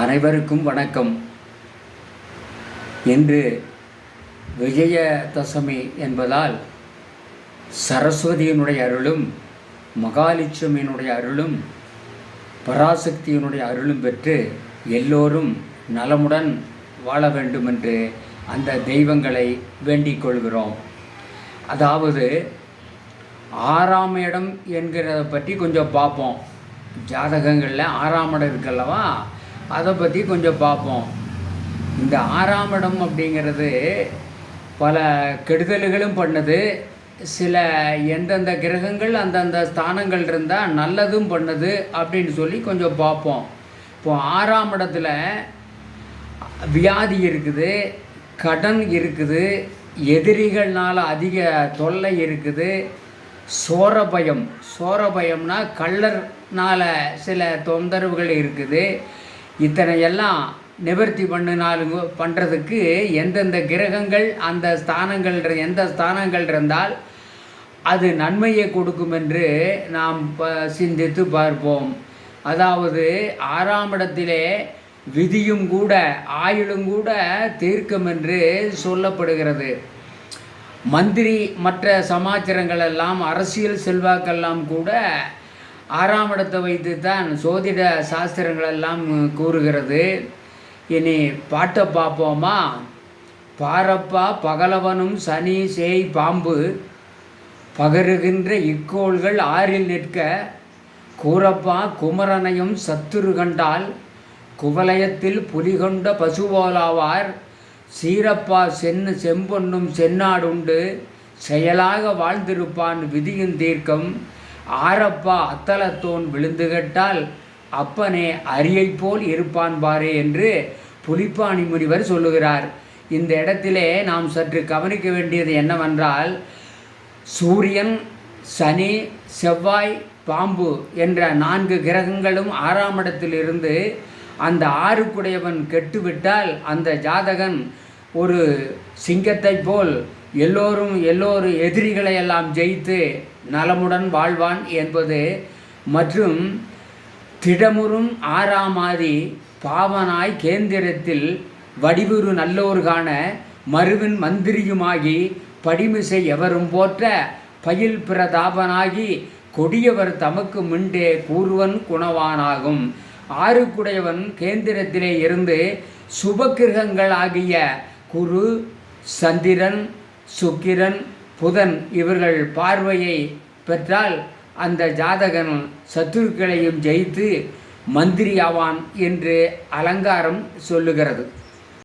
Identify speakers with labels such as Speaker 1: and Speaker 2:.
Speaker 1: அனைவருக்கும் வணக்கம். இன்று விஜயதசமி என்பதால் சரஸ்வதியினுடைய அருளும் மகாலட்சுமியினுடைய அருளும் பராசக்தியினுடைய அருளும் பெற்று எல்லோரும் நலமுடன் வாழ வேண்டும் என்று அந்த தெய்வங்களை வேண்டிக் கொள்கிறோம். அதாவது ஆறாம் இடம் என்கிறத பற்றி கொஞ்சம் பார்ப்போம். ஜாதகங்களில் ஆறாம் இடம் இருக்கல்லவா அதை பற்றி கொஞ்சம் பார்ப்போம். இந்த ஆறாம் இடம் அப்படிங்கிறது பல கெடுதல்களும் பண்ணுது. சில எந்தெந்த கிரகங்கள் அந்தந்த ஸ்தானங்கள் இருந்தால் நல்லதும் பண்ணுது அப்படின்னு சொல்லி கொஞ்சம் பார்ப்போம். இப்போ ஆறாம் இடத்துல வியாதி இருக்குது கடன் இருக்குது எதிரிகள்னால் அதிக தொல்லை இருக்குது சோர பயம். சோர பயம்னா சில தொந்தரவுகள் இருக்குது. இத்தனை எல்லாம் நிவர்த்தி பண்ணினாலும் பண்ணுறதுக்கு எந்தெந்த கிரகங்கள் அந்த ஸ்தானங்கள் எந்த ஸ்தானங்கள் இருந்தால் அது நன்மையை கொடுக்கும் என்று நாம் ப சிந்தித்து பார்ப்போம். அதாவது ஆறாம் இடத்திலே விதியும் கூட ஆயுளும் கூட தீர்க்கும் என்று சொல்லப்படுகிறது. மந்திரி மற்ற சமாச்சாரங்கள் எல்லாம் அரசியல் செல்வாக்கெல்லாம் கூட ஆறாம் இடத்தை வைத்து தான் சோதிட சாஸ்திரங்கள் எல்லாம் கூறுகிறது. இனி பாட்டை பார்ப்போமா? பாரப்பா பகலவனும் சனி சேய் பாம்பு பகருகின்ற இக்கோள்கள் ஆறில் நிற்க கூரப்பா குமரனையும் சத்துரு கண்டால் குவலயத்தில் புலிகொண்ட பசுபோலாவார் சீரப்பா சென்னு செம்பொன்னும் சென்னாடுண்டு செயலாக வாழ்ந்திருப்பான் விதியின் தீர்க்கம். ஆரப்பா அத்தலத்தோன் விழுந்துகட்டால் அப்பனே அரியை போல் இருப்பான் பாரே என்று புலிப்பாணி முனிவர் சொல்லுகிறார். இந்த இடத்திலே நாம் சற்று கவனிக்க வேண்டியது என்னவென்றால் சூரியன் சனி செவ்வாய் பாம்பு என்ற நான்கு கிரகங்களும் ஆறாம் இடத்திலிருந்து அந்த ஆறுக்குடையவன் கெட்டுவிட்டால் அந்த ஜாதகன் ஒரு சிங்கத்தைப் போல் எல்லோரும் எல்லோரும் எதிரிகளை எல்லாம் ஜெயித்து நலமுடன் வாழ்வான் என்பது மற்றும் திடமுறும் ஆறாமாதி பாவனாய் கேந்திரத்தில் வடிவுறு நல்லோர்கான மருவின் மந்திரியுமாகி படிமிசை எவரும் போற்ற பயில் பிரதாபனாகி கொடியவர் தமக்கு முண்டே கூறுவன் குணவானாகும். ஆறுக்குடையவன் கேந்திரத்திலே இருந்து சுபக்கிரகங்கள் ஆகிய குரு சந்திரன் சுக்கிரன் புதன் இவர்கள் பார்வையை பெற்றால் அந்த ஜாதகன் சத்துருக்களையும் ஜெயித்து மந்திரி ஆவான் என்று அலங்காரம் சொல்லுகிறது.